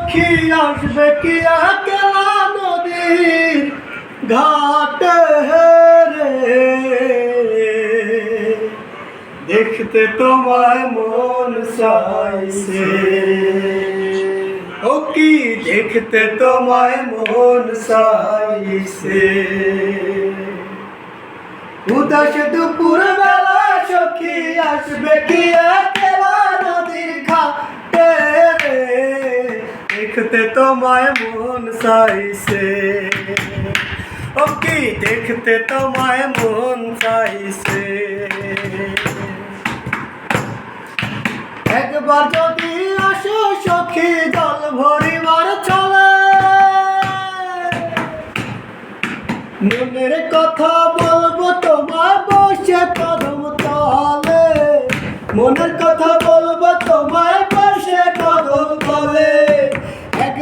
সখী আসবে কি একলা নদীর ঘাটে দেখতে তোমায় মন চাইছে। ও কি দেখতে তোমায় মন চাইছে? উদাস দুপুর বেলা দেখতে তোমায় মন চাইছে। ও কি দেখতে তোমায় মন চাইছে? একবার যদি আসো সখী, জল ভরিবার চলে মনের কথা বলব তোমার বসে কদম তলে। মনের কথা